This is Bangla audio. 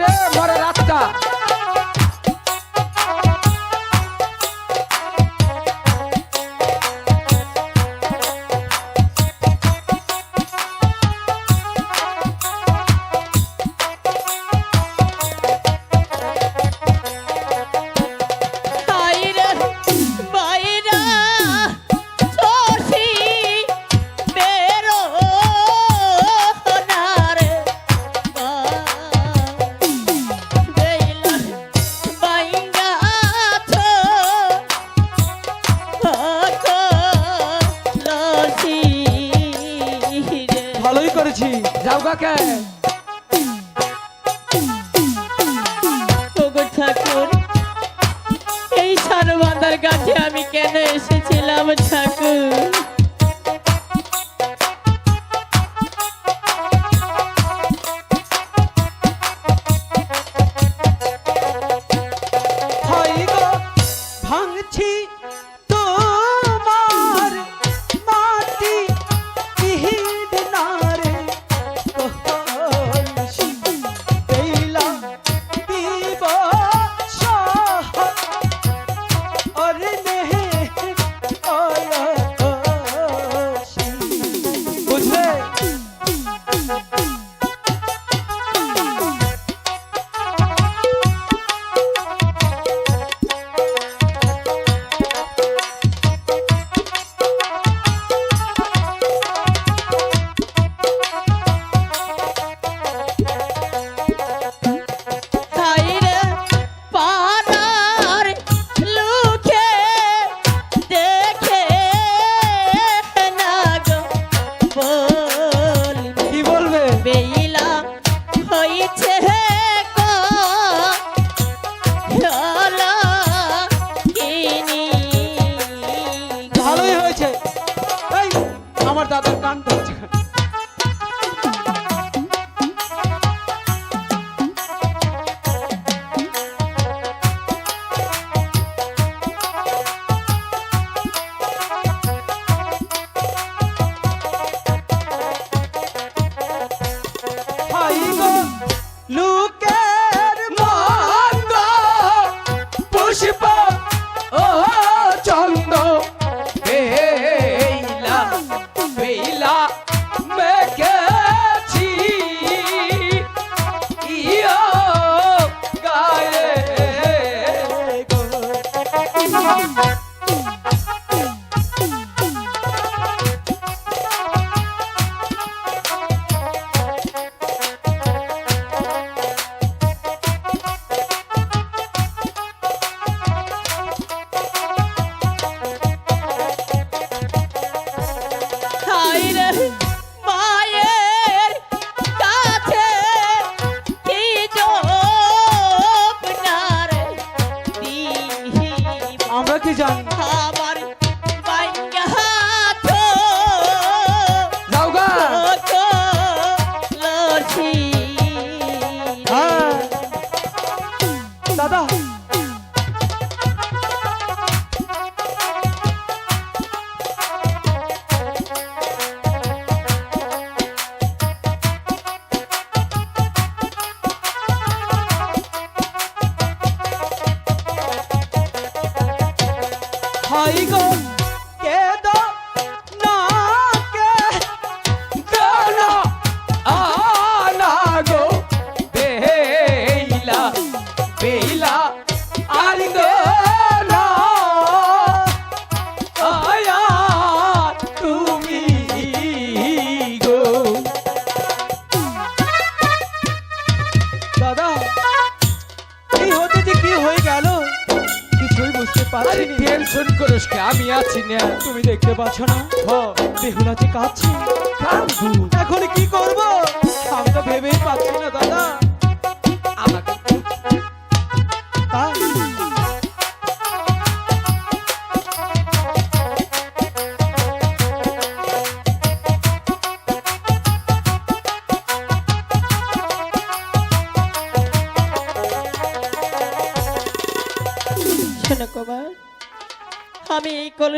রে মরা রাস্তা। আছি। যাও কাকে? ঠাকুর এই সারবাদার কাছে আমি কেন এসেছিলাম ঠাকুর? জানি পাচ্ছি টেনশন করিস কে আমি আছি না। তুমি দেখতে পাচ্ছ না? বেহুলাতে কাঁদছি। কাঁদবো। এখন কি করব? আমি তো ভেবেই পাচ্ছি আমি কল